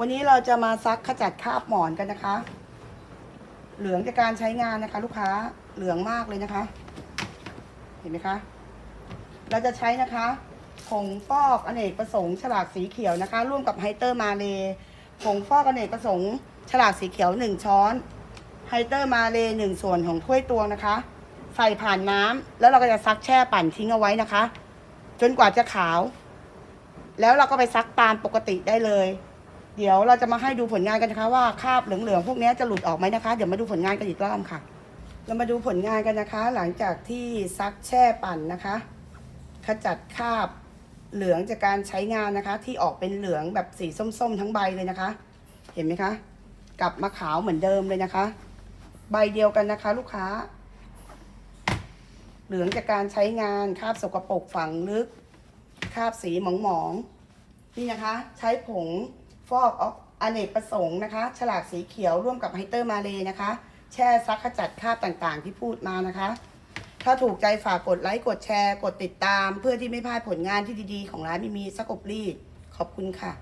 วันนี้เราจะมาซักขจัดคราบหมอนกันนะคะ เหลืองจากการใช้งานนะคะ ลูกค้าเหลืองมากเลยนะคะ เห็นไหมคะ เราจะใช้นะคะผงฟอกอเนกประสงค์ฉลากสีเขียวนะคะ ร่วมกับไฮเตอร์มาเลผงฟอกอเนกประสงค์ฉลากสีเขียวหนึ่งช้อนไฮเตอร์มาเลหนึ่งส่วนของถ้วยตวงนะคะ ใส่ผ่านน้ำแล้วเราก็จะซักแช่ปั่นทิ้งเอาไว้นะคะ จนกว่าจะขาว แล้วเราก็ไปซักตามปกติได้เลย เดี๋ยวเราจะมาให้ดูผลงานกันนะคะว่าคราบเหลืองๆพวกนี้จะหลุดออกไหมนะคะ เดี๋ยวมาดูผลงานกันอีกรอบค่ะ เรามาดูผลงานกันนะคะ หลังจากที่ซักแช่ปั่นนะคะ ขจัดคราบเหลืองจากการใช้งานนะคะ ที่ออกเป็นเหลืองแบบสีส้มๆ ทั้งใบเลยนะคะ เห็นไหมคะ กลับมาขาวเหมือนเดิมเลยนะคะ ใบเดียวกันนะคะ ลูกค้า เหลืองจากการใช้งานคราบสกปรกฝังลึกคราบสีหมองๆนี่นะคะ ใช้ผง ฟอกออกอเนกประสงค์นะคะ ฉลากสีเขียวร่วมกับไฮเตอร์มาเลยนะคะ แช่ซักขจัดคราบต่างๆ ที่พูดมานะคะ ถ้าถูกใจฝากกดไลค์ กดแชร์ กดติดตาม เพื่อที่ไม่พลาดผลงานที่ดีๆ ของร้านมีมีสกบรีด ขอบคุณค่ะ